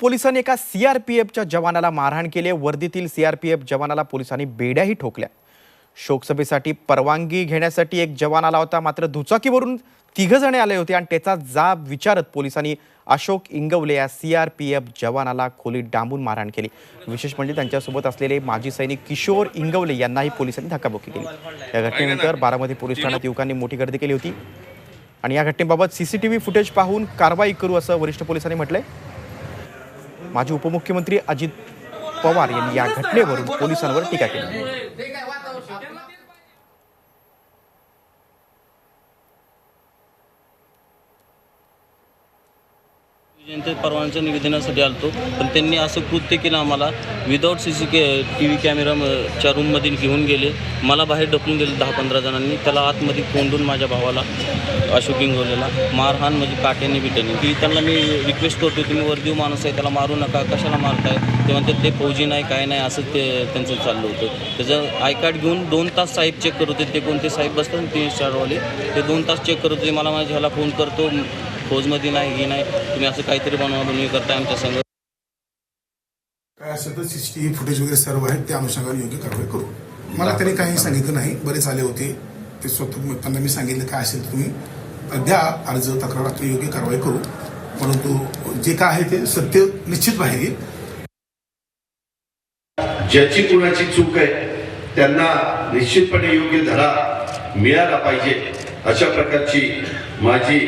पोलिसांनी एका सीआरपीएफच्या जवानाला मारहाण केली आहे. वर्दीतील सीआरपीएफ जवानाला पोलिसांनी बेड्याही ठोकल्या. शोकसभेसाठी परवानगी घेण्यासाठी एक जवान आला होता. मात्र दुचाकीवरून तिघ जणे आले होते आणि त्याचा जाब विचारत पोलिसांनी अशोक इंगवले या सीआरपीएफ जवानाला खोलीत डांबून मारहाण केली. विशेष म्हणजे त्यांच्यासोबत असलेले माजी सैनिक किशोर इंगवले यांनाही पोलिसांनी धक्काबुक्की केली. या घटनेनंतर बारामती पोलीस ठाण्यात युवकांनी मोठी गर्दी केली होती. आणि या घटनेबाबत सीसीटीव्ही फुटेज पाहून कारवाई करू असं वरिष्ठ पोलिसांनी म्हटलंय. माजी उपमुख्यमंत्री अजित पवार यांनी या घटनेवरून पोलिसांवर टीका केली. त्यांच्या परवानच्या निवेदनासाठी आलतो. पण त्यांनी असं कृत्य केलं आम्हाला. विदाऊट सी सी के टी व्ही कॅमेराच्या रूममध्ये घेऊन गेले. मला बाहेर ढकलून दिले दहा पंधरा जणांनी. त्याला आतमध्ये कोंडून माझ्या भावाला अशोक इंगवलेला मारहाण म्हणजे काट्याने बिट्याने. की त्यांना मी रिक्वेस्ट करतो तुम्ही वर्दीव माणूस आहे त्याला मारू नका कशाला मारताय? ते म्हणतात ते फौजी नाही काय नाही असं ते त्यांचं चाललं होतं. त्याचं आय कार्ड घेऊन दोन तास साहेब चेक करत होते. ते कोणते साहेब बसतात ना तीन चारवाले. ते दोन तास चेक करत होते. मला माझ्या ह्याला फोन करतो. फौजमध्ये नाही हे नाही. तुम्ही असं काहीतरी बनवा बनवी करताय आमच्या संघ. काय असेल तर सीसीटीव्ही फुटेज वगैरे सर्व आहेत त्या अनुषंगाने योग्य कारवाई करू. मला त्यांनी काही सांगितलं नाही बरेच आले होते. ते स्वतः त्यांना मी सांगितलं काय असेल तुम्ही द्या अर्ज तक्रार आपली योग्य कारवाई करू. परंतु जे काय आहे ते सत्य निश्चित बाहेर येईल ज्याची कुणाची चूक आहे त्यांना निश्चितपणे योग्य धडा मिळाला पाहिजे अशा प्रकारची माझी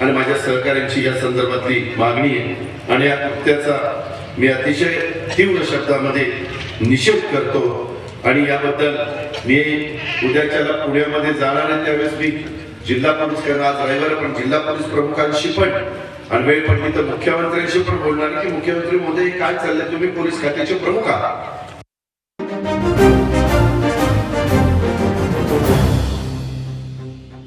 आणि माझ्या सहकाऱ्यांची या संदर्भातली मागणी आहे. आणि या कृत्याचा मी अतिशय तीव्र शब्दामध्ये निषेध करतो. आणि याबद्दल मी उद्याच्याला पुण्यामध्ये जाणार आहे त्यावेळेस मी जिल्हा पोलीस कारण आज रविवार पण जिल्हा पोलीस प्रमुखांशी पण आणि वेळ पडली तर मुख्यमंत्र्यांशी पण बोलणार की मुख्यमंत्री मोदी काय चाललंय? तुम्ही पोलीस खात्याचे प्रमुख आहात.